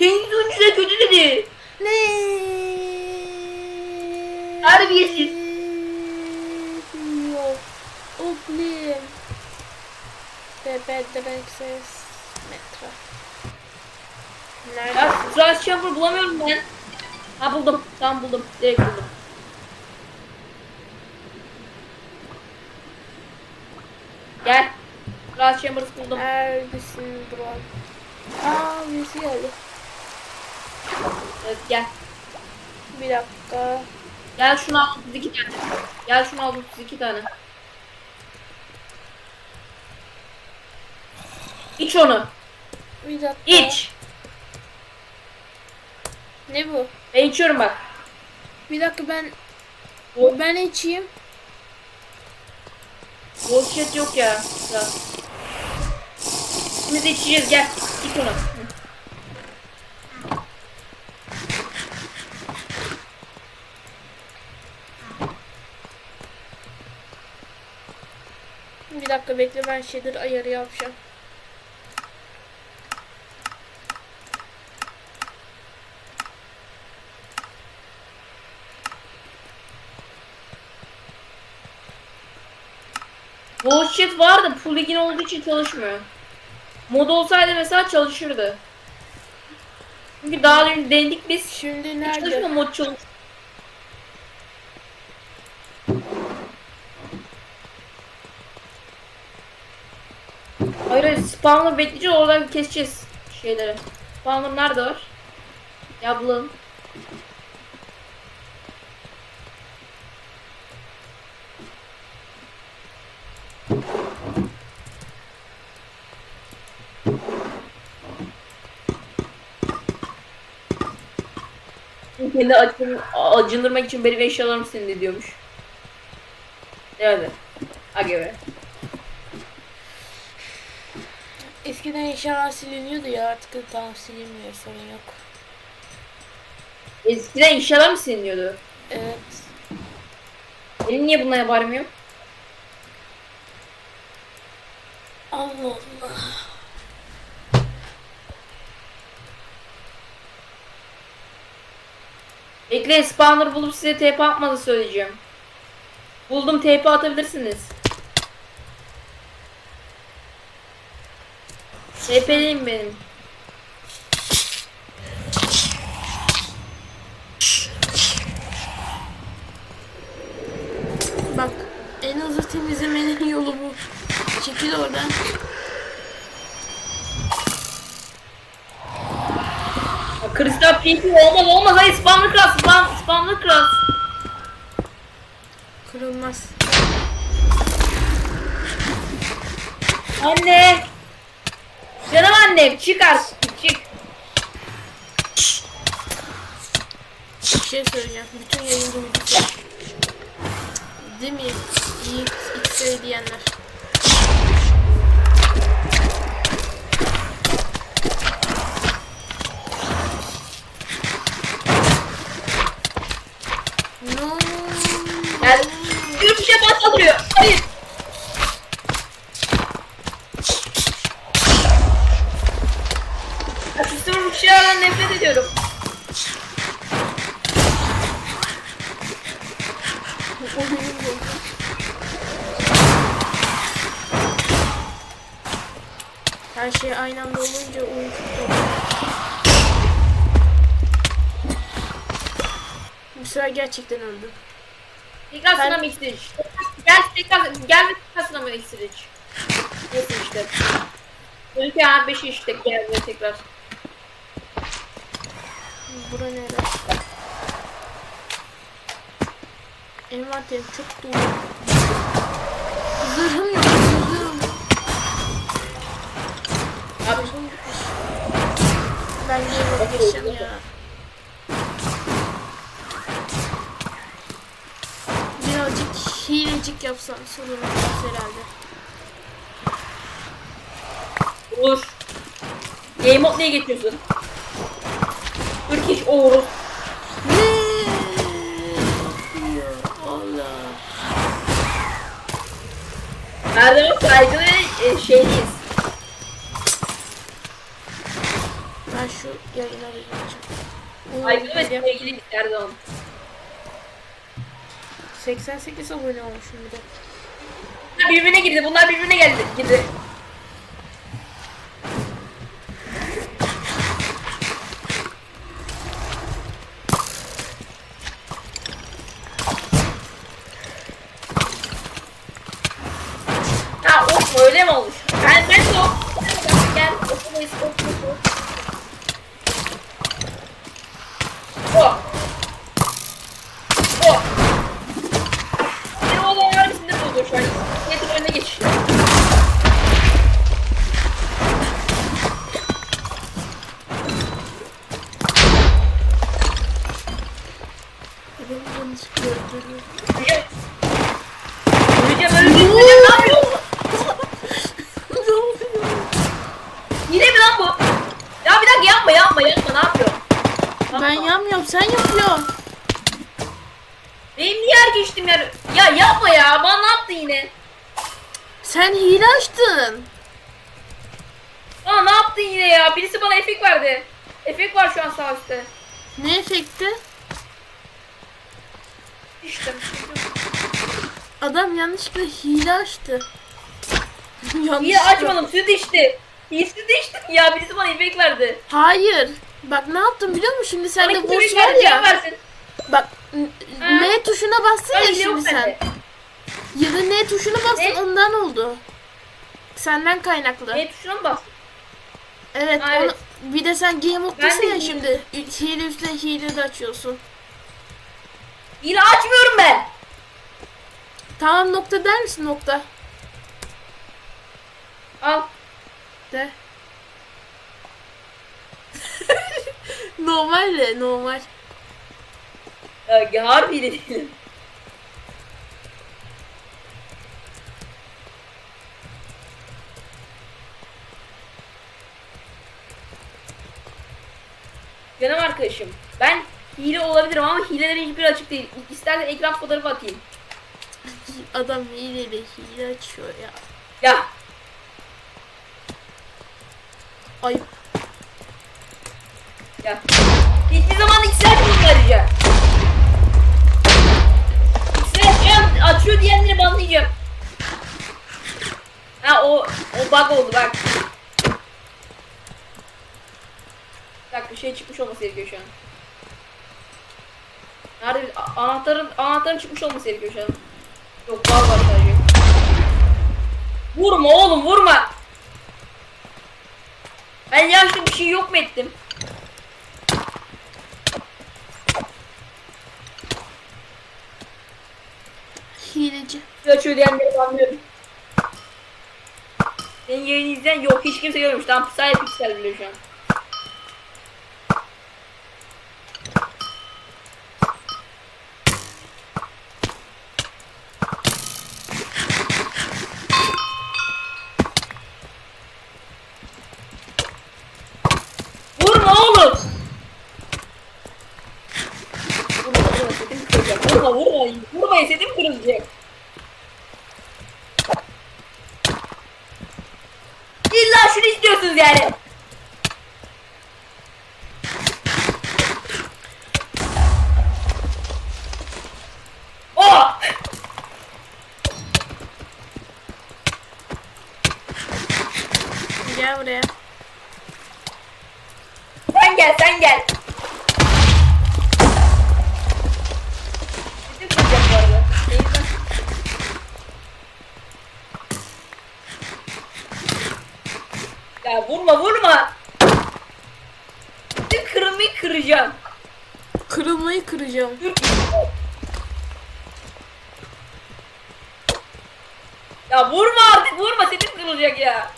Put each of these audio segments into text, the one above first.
Cengiz oyuncuya kötü dedi. Ne? Terbiyesiz. Yok. Oğlum. Bebe demek ses. Metro. Nerede? Ya Chamber bulamıyorum ben. Ha buldum. Tamam buldum. Direkt buldum. Gel. Trash Chamber buldum. Neredesin bro? Aa birisi geldi. Evet gel. Bir dakika. Gel şunu al 32 tane. Gel şunu al 32 tane. İç onu. Bir dakika. İç. Ne bu? Ben içiyorum bak. Bir dakika ben O ben içeyim. bullshit yok ya. Biz içeceğiz gel. İç onu. Bir dakika bekle ben şeydir ayarı yapacağım. Bullshit var da plugin olduğu için çalışmıyor. Mod olsaydı mesela çalışırdı. Çünkü daha önce denedik biz. Şimdi nerede? çalışmıyor mod çalış. Hayır hayır spawner bekleyeceğiz oradan keseceğiz şeyleri. Spawner nerede var? Ya bulalım. Kendi acın, acındırmak için benim eşyalarım senin diyormuş. Evet. Aga be. Eskiden eşyalar siliniyordu ya artık tam silinmiyor sorun yok. Eskiden eşyalar mı siliniyordu? Evet. Benim niye bunlara yok? Allah Allah. Bekle spawner bulup size TP atmadı söyleyeceğim. Buldum TP atabilirsiniz. TP'liyim benim. Bak en hızlı temizlemenin yolu bu. Çekil oradan. Kristal PP olmaz olmaz hayır spawner class spam, spawner class. Kırılmaz. Anne. Canım annem çık artık çık. Bir şey söyleyeceğim. Bütün yayıncı videosu. Değil mi? İyi X'e diyenler. Nefret ediyorum. Her şey aynı anda olunca zor. Bu sefer gerçekten öldüm. Tekrar Ben- sana mı iksir iç? Gel tekrar gel ve tekrar sana mı iksir iç? Neyse işte. Ülke ya 5 işte geldi tekrar. Bura nere? Envanterim çok dolu. Zırhım yok, zırhım. Abi. Ben geri geçeceğim ya. Birazcık hilecik yapsam sorun olmaz herhalde. Olur. Game mode niye geçiyorsun? Turkish Oğuz. Allah. Zaman saygılı e, şeyliyiz. Ben şu gireceğim. Oo, Aykırı ve geliyor. sevgili Erdoğan. 88 abone olmuşum bir de. Bunlar birbirine girdi. Bunlar birbirine geldi. Girdi. Ha ok mu öyle mi olmuş? Ben ben de ok. Gel okumayız ok yapma yapma yapma ne yapıyorsun? Ben yapmıyorum sen yapıyorsun. Benim niye her geçtim ya? Ya yapma ya. Bana ne yaptın yine? Sen hile açtın. Bana ne yaptın yine ya? Birisi bana efekt verdi. Efekt var şu an sağ üstte. Ne efekti? İşte. Adam yanlışlıkla hile açtı. Niye açmadım? Süt içti. İyi süt içtim ya. Birisi bana efekt verdi. Hayır. Bak ne yaptım biliyor musun? Şimdi sende Bana burs kim var verdi? ya. Cevap versin. Bak n- Ha. N tuşuna bastın ya Öyle yok şimdi sen. Ya da N tuşuna bastın Ne? ondan oldu. Senden kaynaklı. Ne tuşuna mı bastın? Evet, Ha, evet. Onu, bir de sen game moddasın de ya hile- şimdi. Hile üstüne hile de açıyorsun. Yine açmıyorum ben. Tamam nokta der misin nokta? Al. De. normal de normal. Ya, harbi de değilim. Canım arkadaşım. Ben hile olabilirim ama hilelerin hiçbir açık değil. İstersen ekran fotoğrafı atayım. Adam hile de hile açıyor ya. Ya. Ayıp. Ya. Hiçbir zaman açmıyorum ayrıca. X'e açıyorum, açıyor diyenleri banlayacağım. Ha o, o bug oldu bak. Bir dakika şey çıkmış olması gerekiyor şu an. Nerede bir- anahtarın anahtarın çıkmış olması gerekiyor şu an. Yok bug var sadece. Vurma oğlum vurma. Ben yaşlı bir şey yok mu ettim? Hileci. açıyor diyenleri anlıyorum. Senin yayını izleyen yok hiç kimse görmemiş. Tam sadece piksel biliyor şu an. Vurma oğlum! Vurma vurma sesim kırılacak. Vurma vurma. Vurma sesim kırılacak. İlla şunu istiyorsunuz yani. Oh! Gel buraya. Sen gel, sen gel. Ya vurma vurma. Sesim kırılmayı kıracağım. Kırılmayı kıracağım. Dur. Ya vurma artık vurma sesim kırılacak ya.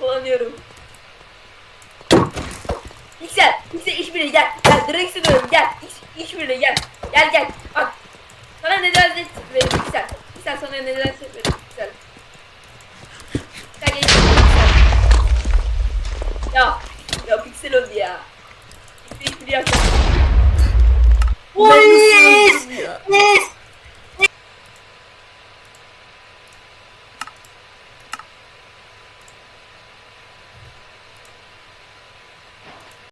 Kullanıyorum. Yüksel, yüksel işbirliği gel. Gel direksiyon dönüyorum gel. İş, işbirliği gel. Gel gel. Bak. Sana neden set vereyim yüksel. Yüksel sana neden set vereyim